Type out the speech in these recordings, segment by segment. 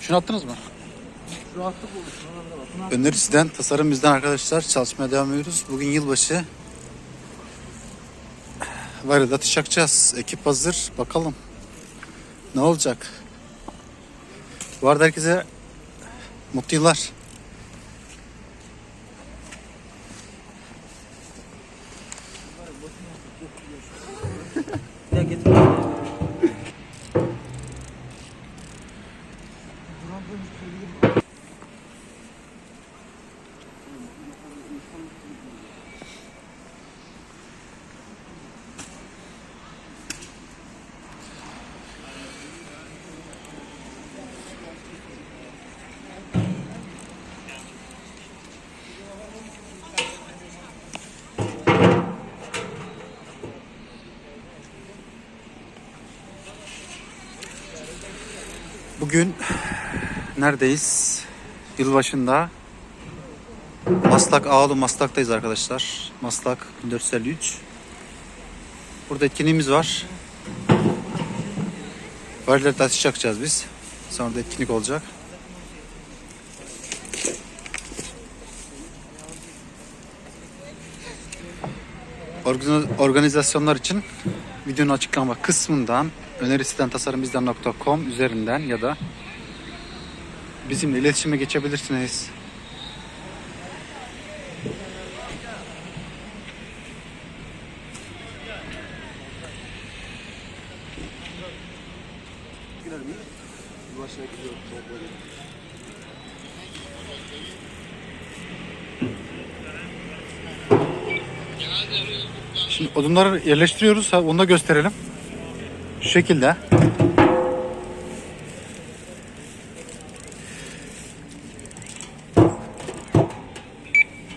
Şunu attınız mı? Şu attık oldu. Öneri sizden, tasarım bizden arkadaşlar. Çalışmaya devam ediyoruz. Bugün yılbaşı. Varil atış yakacağız. Ekip hazır. Bakalım. Ne olacak? Bu arada herkese mutlu yıllar. Ya getir. Bugün neredeyiz? Yılbaşında Maslak Ağlı Maslak'tayız arkadaşlar. Maslak 1453. Burada etkinliğimiz var. Varilerde ateş yakacağız biz. Sonra da etkinlik olacak. Organ- Organizasyonlar için videonun açıklama kısmından önerisiden tasarımbizden.com üzerinden ya da bizimle iletişime geçebilirsiniz. Şimdi odunları yerleştiriyoruz. Onu da gösterelim. Şu şekilde.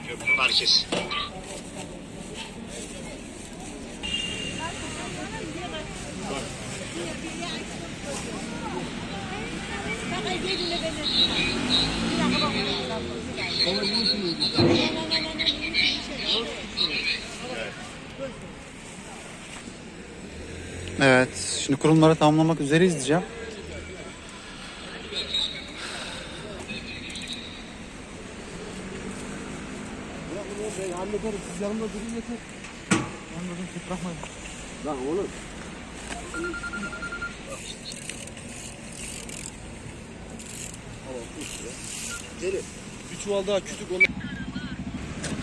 Köprü merkez. Evet. Şimdi kurumları tamamlamak üzereyiz diyeceğim. Ben hallederim. Siz yanımda durun yeter. Anladım. Bırakmayın. Lan oğlum. Geri. Bir çuval daha kütük onu.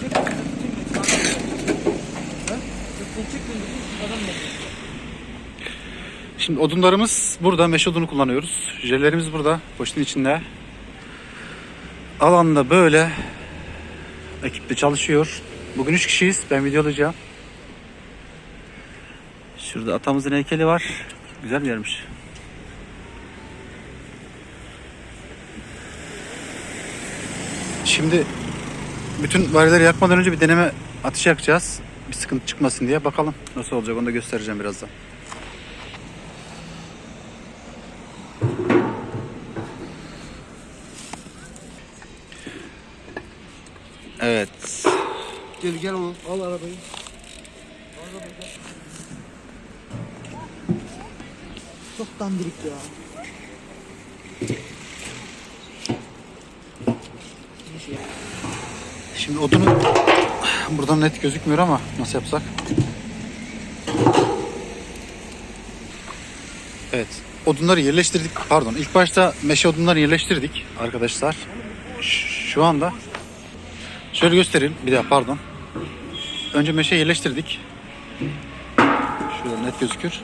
Çek. Ha? Çek. Çek. Adam da. Şimdi odunlarımız burada. Meşe odunu kullanıyoruz. Jellerimiz burada. Poşetin içinde. Alanda böyle ekiple çalışıyor. Bugün 3 kişiyiz. Ben videolayacağım. Şurada atamızın heykeli var. Güzel bir yermiş. Şimdi bütün varileri yakmadan önce bir deneme ateş yakacağız. Bir sıkıntı çıkmasın diye. Bakalım nasıl olacak onu da göstereceğim birazdan. Evet. Gel oğlum. Al arabayı. Çok dandirik ya. Şimdi odunu buradan net gözükmüyor ama nasıl yapsak? Evet. Odunları yerleştirdik. Pardon. ilk başta meşe odunları yerleştirdik arkadaşlar. Şu anda şöyle göstereyim. Bir daha pardon. Önce meşe yerleştirdik. Şurada net gözükür.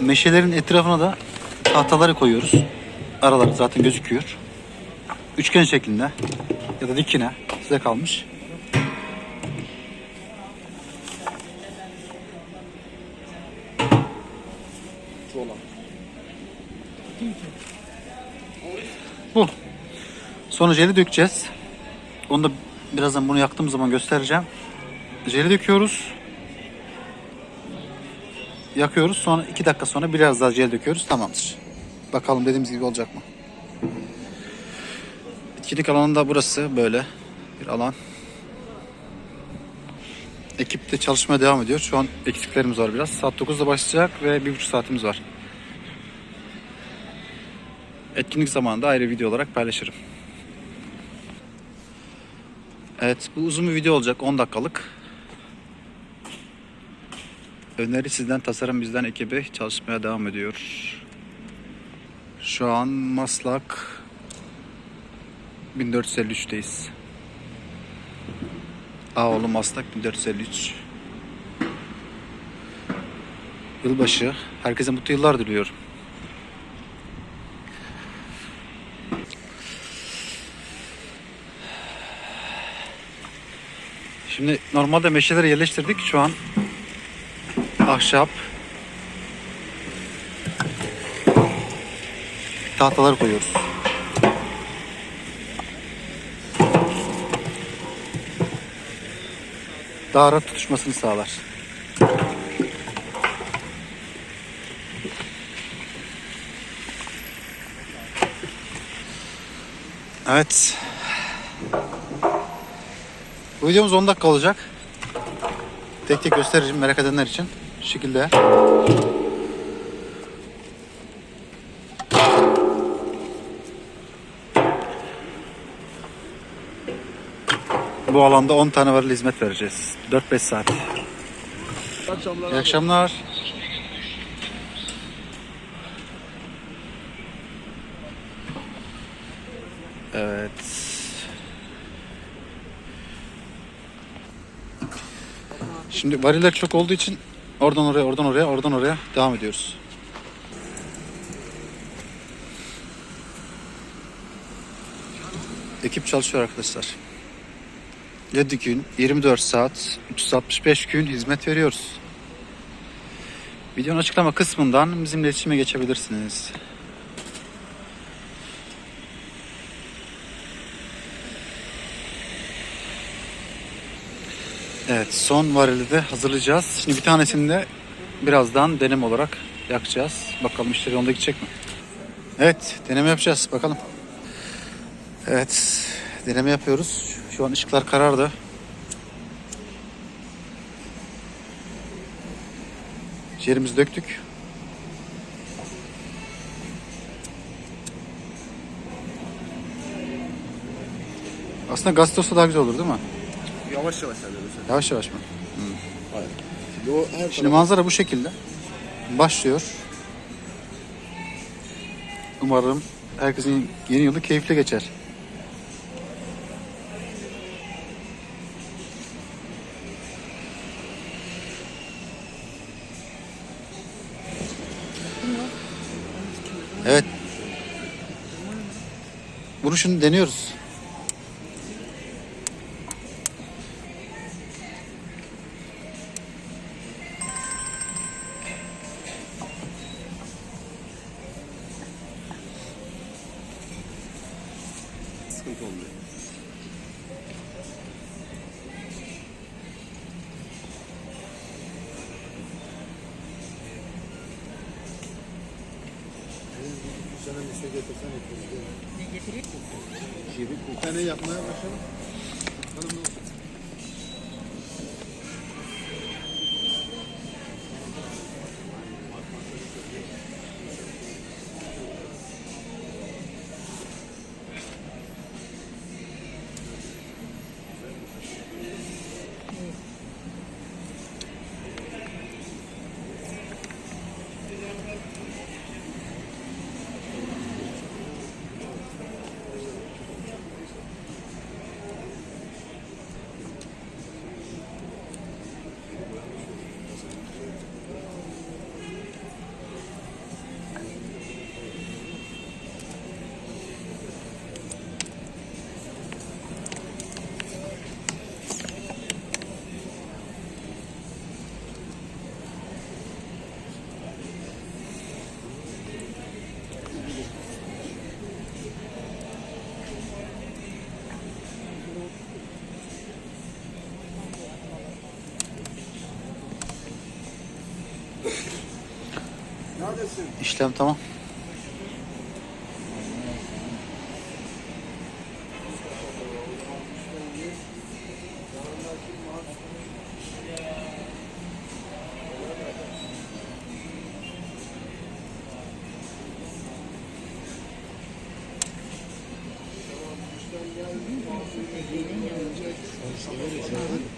Meşelerin etrafına da tahtaları koyuyoruz. Araları zaten gözüküyor. Üçgen şeklinde ya da dikine size kalmış. Bu. Sonra jeli dökeceğiz. Onu da birazdan bunu yaktığım zaman göstereceğim. Jeli döküyoruz. Yakıyoruz. Sonra 2 dakika sonra biraz daha jel döküyoruz. Tamamdır. Bakalım dediğimiz gibi olacak mı? Etkinlik alanında burası böyle bir alan. Ekip de çalışmaya devam ediyor. Şu an eksiklerimiz var biraz. Saat 9'da başlayacak ve bir buçuk saatimiz var. Etkinlik zamanında ayrı video olarak paylaşırım. Evet bu uzun bir video olacak 10 dakikalık. Öneri sizden tasarım bizden ekibi çalışmaya devam ediyor. Şu an Maslak 1453'teyiz. Ağoğlu Maslak 1453. Yılbaşı. Herkese mutlu yıllar diliyorum. Şimdi normalde meşeleri yerleştirdik. Şu an ahşap tahtaları koyuyoruz. Daha rahat tutuşmasını sağlar. Evet. Videomuz 10 dakika olacak. Tek tek göstereceğim merak edenler için. Şu şekilde. Bu alanda 10 tane varil hizmet vereceğiz. 4-5 saat. İyi akşamlar. Evet. Şimdi variller çok olduğu için oradan oraya, oradan oraya, oradan oraya devam ediyoruz. Ekip çalışıyor arkadaşlar. 7 gün, 24 saat, 365 gün hizmet veriyoruz. Videonun açıklama kısmından bizimle iletişime geçebilirsiniz. Evet son varili de hazırlayacağız. Şimdi bir tanesini de birazdan denem olarak yakacağız. Bakalım işleri yolunda gidecek mi? Evet deneme yapacağız bakalım. Evet deneme yapıyoruz. Şu an ışıklar karardı. Ciğerimizi döktük. Aslında gazete olsa daha güzel olur değil mi? Yavaş yavaş mesela. Yavaş yavaş mı? Hayır. Şimdi o her Şimdi manzara bu şekilde. Başlıyor. Umarım herkesin yeni yılı keyifli geçer. Evet. Bunu şimdi deniyoruz. Sıkıntı olmuyor. Sana bir şey getirsen Ne getireyim? Bir tane yapmaya başlayalım. Bakalım ne olacak. İşlem tamam. Thank you.